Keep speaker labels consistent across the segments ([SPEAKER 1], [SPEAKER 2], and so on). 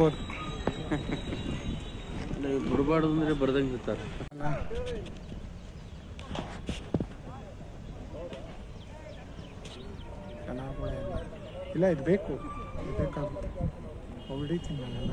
[SPEAKER 1] ಬರ್ಬೋದು
[SPEAKER 2] ಬಿಡಬಾರ್ದು ಅಂದ್ರೆ ಬರ್ದಂಗೆ ಇರ್ತಾರೆ.
[SPEAKER 1] ಚೆನ್ನಾಗಿ ಇಲ್ಲ ಇದು ಬೇಕು. ಇದು ಬೇಕಾಗುತ್ತೆ. ಹೊಡಿತೀನಿ ನಾನೆಲ್ಲ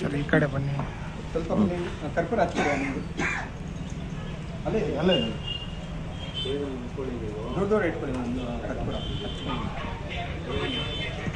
[SPEAKER 1] ಸರಿ ಈ ಕಡೆ ಬನ್ನಿ.
[SPEAKER 3] ಸ್ವಲ್ಪ ಕರ್ಪೂರ ಹಚ್ಚಿದೆ ಅಲ್ಲೇ ಅಲ್ಲೇ ದೂರ ದೂರ ಇಟ್ಕೊಳ್ಳಿ ಒಂದು ಕರ್ಪೂರ.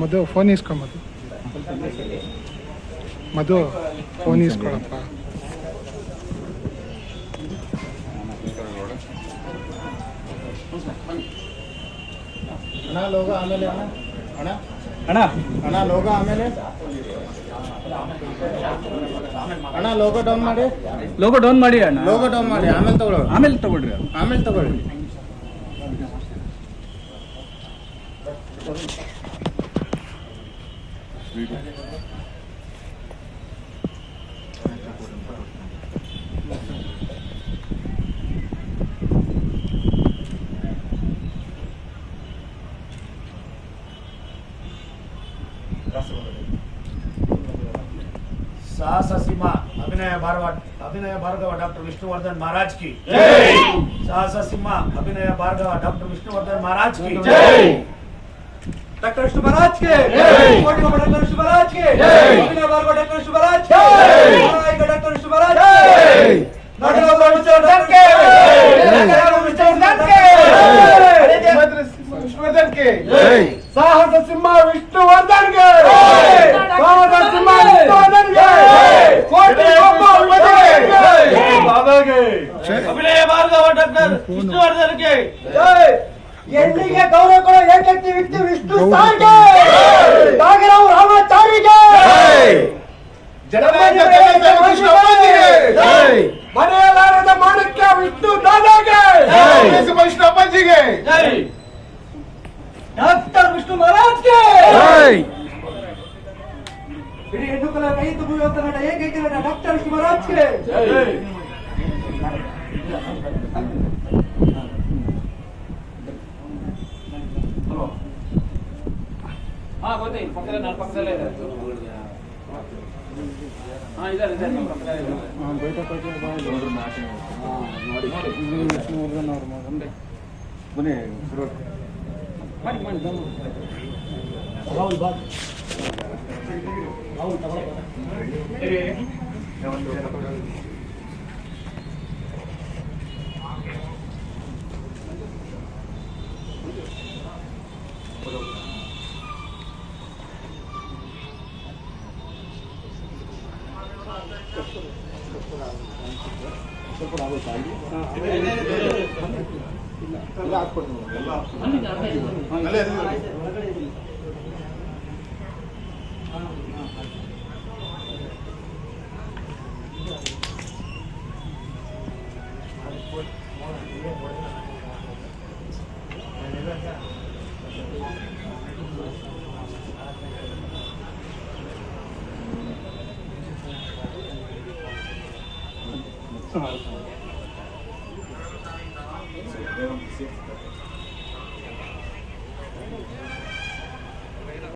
[SPEAKER 1] ಮಧು ಫೋನ್ ಇಸ್ಕೊ ಮಧು. ಫೋನ್ ಇಸ್ಕೊಳಪ್ಪ.
[SPEAKER 3] ಅಣ್ಣ ಲೋಗ ಆಮೇಲೆ ಅಣ್ಣ. ಅಣ್ಣ? ಅಣ್ಣ ಲೋಗೋ ಆಮೇಲೆ? ಅಣ್ಣ ಲೋಗೋ ಡೌನ್ ಮಾಡಿ.
[SPEAKER 2] ಲೋಗೋ ಡೌನ್ ಮಾಡಿ ಅಣ್ಣ.
[SPEAKER 3] ಲೋಗೋ ಡೌನ್ ಮಾಡಿ. ಆಮೇಲೆ ತಗೊಳ್ಳಿ.
[SPEAKER 2] ಆಮೇಲೆ ತಗೊಳ್ರಿ.
[SPEAKER 3] ಆಮೇಲೆ ತಗೊಳ್ಳಿ.
[SPEAKER 4] अभिनय भार्गव अभिनय भार्गव डॉक्टर विष्णुवर्धन महाराज की साहस सीमा अभिनय भार्गव डॉक्टर विष्णुवर्धन महाराज की डॉक्टर विष्णु महाराज के कोटि बाबा डॉक्टर विष्णु महाराज के अभिनय भार्गव डॉक्टर विष्णु महाराज के नारायण डॉक्टर विष्णु महाराज के डॉक्टर बाबा विष्णुवर्धन के डॉक्टर विष्णुवर्धन के
[SPEAKER 3] ವಿಷ್ಣುವರ್ಧನ್ ಕೆ
[SPEAKER 4] साहस सिम्हा विष्णुवर्धन ಅಭಿನಯ ಭಾರ್ಗವ ಡಾಕ್ಟರ್ ವಿಷ್ಣುವರ್ಧನ್ಗೆ ಎಲ್ಲಿಗೆ ಗೌರವ ಕೊಡೋ ಏಕೈತಿ ವ್ಯಕ್ತಿ ವಿಷ್ಣು ಸಾರ್ಗೆ ನಾಗರಾವ್ ರಾಮಾಚಾರಿಗೆ ಮನೆಯಲಾರದ ಮಾಡಕ್ಕೆ ವಿಷ್ಣು ದಾದಾಗೆ ವೈಷ್ಣಪ್ಪಜಿಗೆ ಡಾಕ್ಟರ್ ವಿಷ್ಣು ಮಹಾರಾಜ್ಗೆ ಇಡೀ ಹೆಣ್ಣು ಕಲಾವಿದ ಹೇಗೆ ಡಾಕ್ಟರ್ ವಿಷ್ಣು ಮಹಾರಾಜ್ಗೆ ಹಾ ಗೊತ್ತೈತಿ ಪಕ್ಕದಲ್ಲಿ ನನ್ನ ಪಕ್ಕದಲ್ಲೇ ಇದೆ. ಹಾಂ ಇದ್ದಾರೆ ಇದ್ದಾರೆ ನಮ್ಮ ಪಕ್ಕದಲ್ಲೇ ಇದೆ ನೋಡಿ.
[SPEAKER 2] ಬನ್ನಿ ಮಾಡಿ ಮಾಡಿ ರಾಹುಲ್ ಬಾಬು ರಾಹುಲ್ ತಗೊಳ್ಳಿ.
[SPEAKER 4] ಸ್ವಲ್ಪ ನಾವು ತಾಯಿ. ಎಲ್ಲ ಹಾಕ್ಕೊಡ್ತೀನಿ Bolsonaro.